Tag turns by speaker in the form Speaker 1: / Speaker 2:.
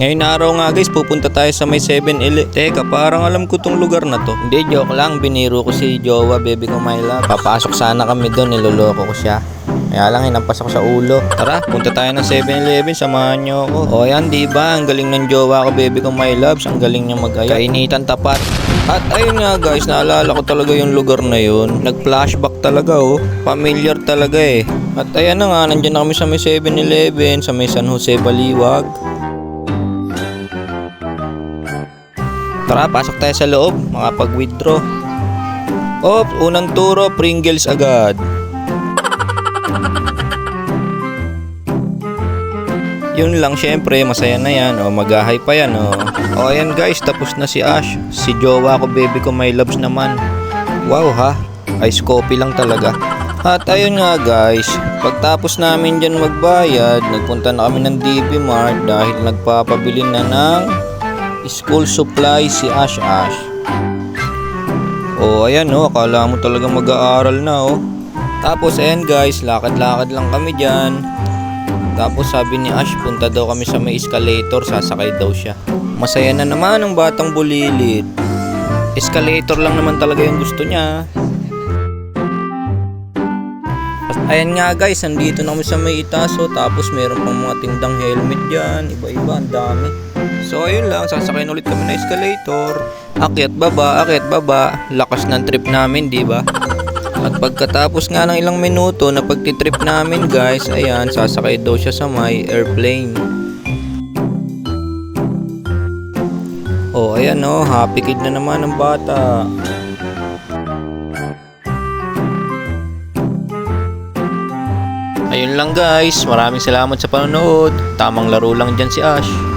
Speaker 1: Ngayon na araw nga guys, pupunta tayo sa may 7-Eleven. Teka, parang alam ko tong lugar na to. Hindi, joke lang. Biniro ko si Jowa, baby ko my love. Papasok sana kami doon, niloloko ko siya. Kaya lang, hinampas ako sa ulo. Tara, punta tayo ng 7-Eleven, samahan nyo ako. O yan, di ba? Ang galing ng jowa ko, baby ko my loves. Ang galing niya mag-ayat. Kainitan tapat. At ayun nga guys, naalala ko talaga yung lugar na yun. Nag-flashback talaga oh. Familiar talaga eh. At ayan na nga, nandyan na kami sa may 7-Eleven, sa may San Jose Baliwag. Tara, pasok tayo sa loob, mga pag-withdraw. Oh, unang turo, Pringles agad. Yun lang, syempre, masaya na yan. O, mag-ahay pa yan, o. O, ayan guys, tapos na si Ash. Si jowa ko, baby ko, my loves naman. Wow, ha? Ice coffee lang talaga. At ayun nga guys, pagtapos namin dyan magbayad, nagpunta na kami ng DB Mart dahil nagpapabili na ng school supply si Ash Ash. Oh, ayan oh, akala mo talaga mag-aaral na oh. Tapos ayan guys, lakad-lakad lang kami dyan. Tapos sabi ni Ash, punta daw kami sa may escalator, sasakay daw siya. Masaya na naman ang batang bulilit. Escalator lang naman talaga yung gusto niya. Ayan nga guys, andito na kami sa may itaso tapos meron pang mga tindang helmet dyan, iba-iba, ang dami. So ayun lang, sasakay ulit kami na escalator. Akyat baba, akyat baba, lakas ng trip namin, di ba? At pagkatapos nga ng ilang minuto na pagtitrip namin guys, ayan, sasakay daw siya sa may airplane. Oh, ayan oh, happy kid na naman ang bata. Ayun lang guys, maraming salamat sa panonood. Tamang laro lang dyan si Ash.